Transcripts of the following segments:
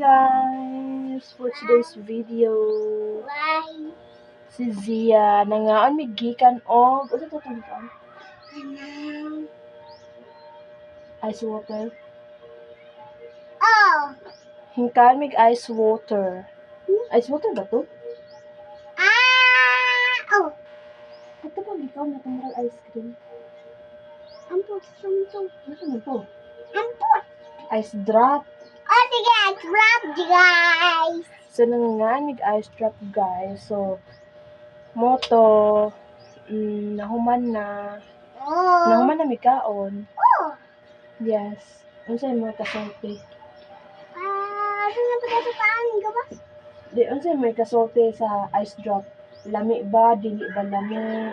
guys! For today's video, Bye. si Zia nangaan mig gikan og tawag ka? Kanang. Ice water. Oh. Hingkaan mig ice water. Ice water ba to? Ah. Oh. Ito pa ikaw na tunggal ice cream. Ampot. Sumto. Ano to? Ampot. Ice drop. Oh, sige. Drop, guys. So nangangaan mig ice drop guys. So moto mm, nahuman na Oh. nahuman na mi kaon. Oh. Yes. Unsay mo kasulti? Ah, saan na ba sa paan? Gabas? Di, unsay may kasulti sa ice drop? Lami ba? Dili ba lami?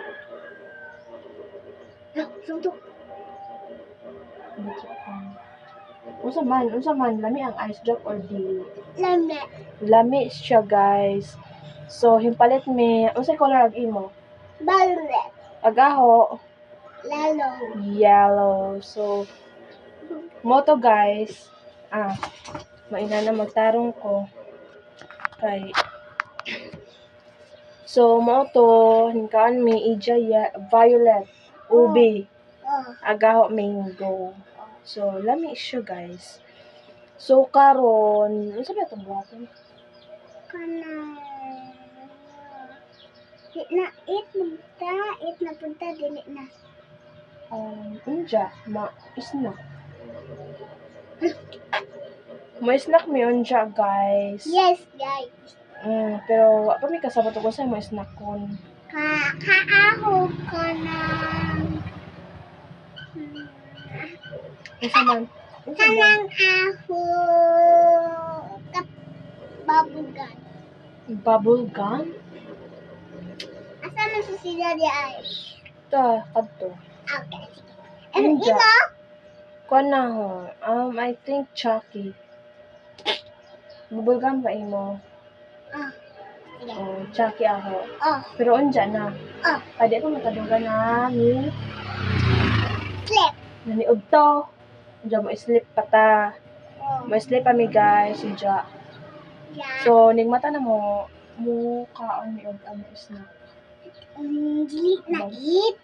Sumto. Dito, um, Unsa man, unsa man, lami ang ice drop or dili? Lame. Lami siya, guys. So, himpalit mi, unsay color ang imo? Ballet. Agaho, Lalo. yellow. So, moto guys, ah, maina na magtarong ko. Kay, so, moto, hinkaan mi, ija, violet, ubi, Oh. agaho, mango. So, lami siya guys. So, karon, ano sabi itong buhaton? Kanang. It na, it na punta, it na punta, dili na. Um, unja, ma, snack. Ma snack mi unja guys. Yes, guys. Mm, pero pa mi kasabot ko sa mo snack kon. Ka kaaho ka ng Unsa man? Unsa man? aho kap babugan. Bubble gum? Asa man sa sila di ay? Ta, kadto. Okay. And Ninja. imo? Kuan na ho. Um, I think Chucky. Bubble gum ba imo? Ah. Sige. Oh, Chucky ako. Oh, Pero unja na. oh. Pwede ko makadugan na ni Flip. naniog to. Unja mo slip pa ta. Oh. Mo slip pa mi guys. Unja. Yeah. So, nigmata na mo, mo kaon ni og ano snack. Um, dili na eat.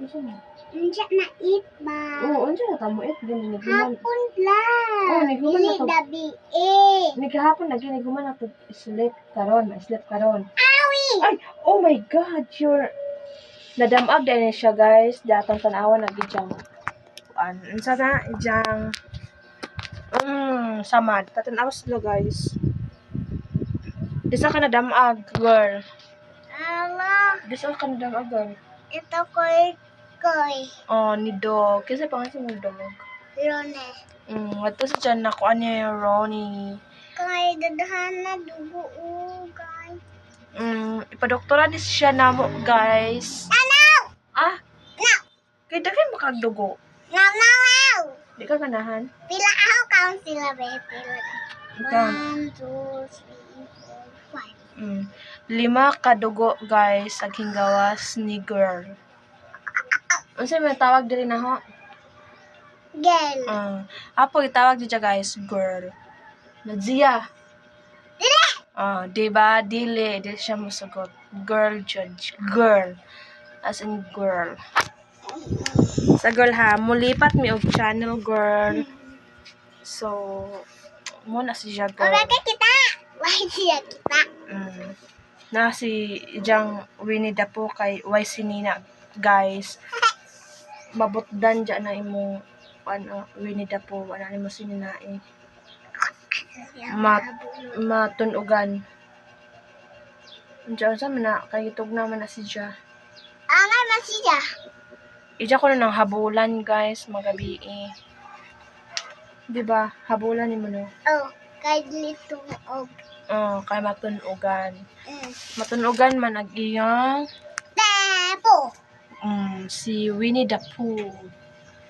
Unsa man? Unja na eat ba? Oo, unsa na tamo it din ni guman. Hapon lang. Oh, niguman Dili na to. dabi eh. Ni kahapon lagi ni guman ako sleep karon, sleep karon. Awi! Ay, oh my god, you're nadamag din siya guys. Datong tanawan na gijang. An, unsa na ijang Mm, samad. Tatanaw sila guys. Disa ka nadamag, girl. Ala, Disa ka nadamag, girl. ito koy koy. Oh, ni dog. Kasi pangasin mo dog. Lone. Mm, wato sa dyan na kuan niya yung Ronnie. Kay dadahan na dugo o guys. Mm, ipadoktora dis siya na mo, guys. Ano? Ah, No! kay daghan makagdugo. No, no, no! Di ka ganahan. Pila ako count sila be. Pila. Ika. One, two, three, four, five. Mm, lima kadugo, guys, sa gawas ni girl. Ano sa'yo may tawag diri na ho? Girl. Uh, apo itawag dito guys, girl. Nadziya. Dili! Ah, di ba? Dili. Di siya musagot. Girl judge. Girl. As in girl. Sa girl ha, mulipat mi og channel girl. So, mo na si siya girl. Orega kita. Why siya kita? Mm. Na si Ijang Winnie the Pooh kay Why Sinina guys. Mabutdan dyan na imo ano, Winnie the Pooh. Wala ni mo sininain. Ma- Matunugan. Diyan sa mana, kayitog naman na si Ja. Angay man siya. Ija ko na ng habulan guys, magabi eh. Diba? Habulan ni mo no? Oh, kay dito og. Oh, kay matunugan. Mm. Matunugan man ang iyang Tepo. mm, si Winnie the Pooh.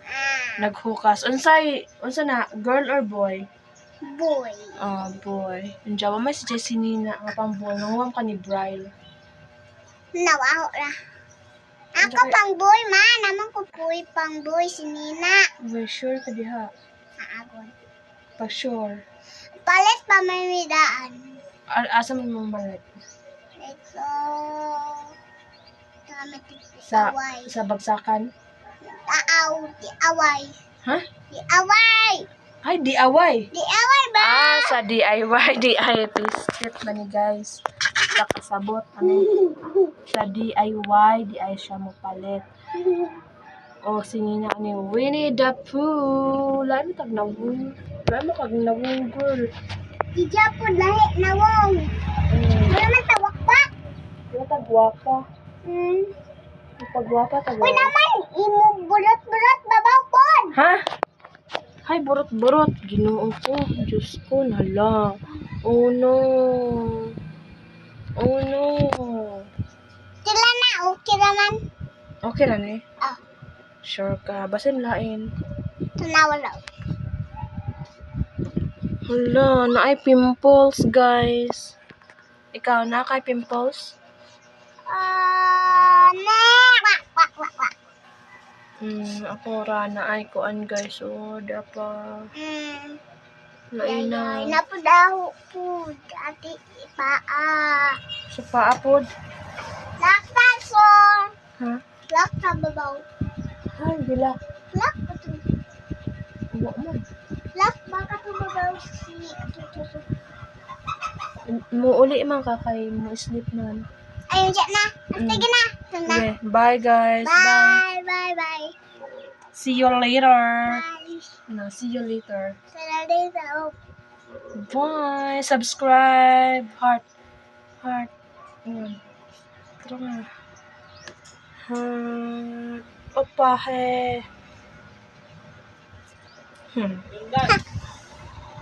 Ah, Naghukas. Unsay, unsa na, girl or boy? boy. Ah, boy. Unjawa may si Jessie Nina, nga pang boy. Nanguwam ka ni Bryle. Nawaho ra. Ako pang boy, ma. Naman ko boy pang boy si Nina. We're sure ka diha. Naagon. Pa sure. Palit pa may midaan. A- asa mo mong balat? Ito. Tama Sa, away. sa bagsakan? Taaw. Di away. Ha? Di away. Ay, DIY. Di away ba? Ah, sa DIY, DIY biscuit ba ni guys? Sa kasabot, ano? Sa DIY, di ay siya mo palit. O, singin na ni Winnie the Pooh. Lalo tag nawong. Lalo kag nawong girl. Di dyan po lahi na wong. Mm. Wala man tawak pa. Lalo tag gwapa. Hmm. Pag gwapa, tag Uy naman, imo bulot-bulot babaw pod. Ha? Hay, burot-burot. Ginoo ko. Diyos ko, nala. Oh no. Oh no. Sila na, okay naman. Okay na ni. Ah, Sure ka. Basin lain. tanawa lang. Hala, na ay pimples, guys. Ikaw, na kay pimples? Ah, ne, wak, wak, wak, wak. Hmm, ako ra na ay kuan, guys. Oh, dapa. Hmm. Lain Ay, na. napo daw po, dati paa. Sa paapod. Lakta, so. Ha? Lakta babaw. Ay, bilak. Lak, ito. Uwa mo. Lak, baka to babaw si, ito, ito, ito. Muuli man ka kay mo sleep nan. Ayun dyan na. Sige na. Ito. Okay, bye guys. Bye. Bye, bye, bye. See you later. Bye. No, see you later. Sana dito. Bye. Subscribe. Heart. Heart. Ayan. Tara nga. Heart. Opa, he. Hmm.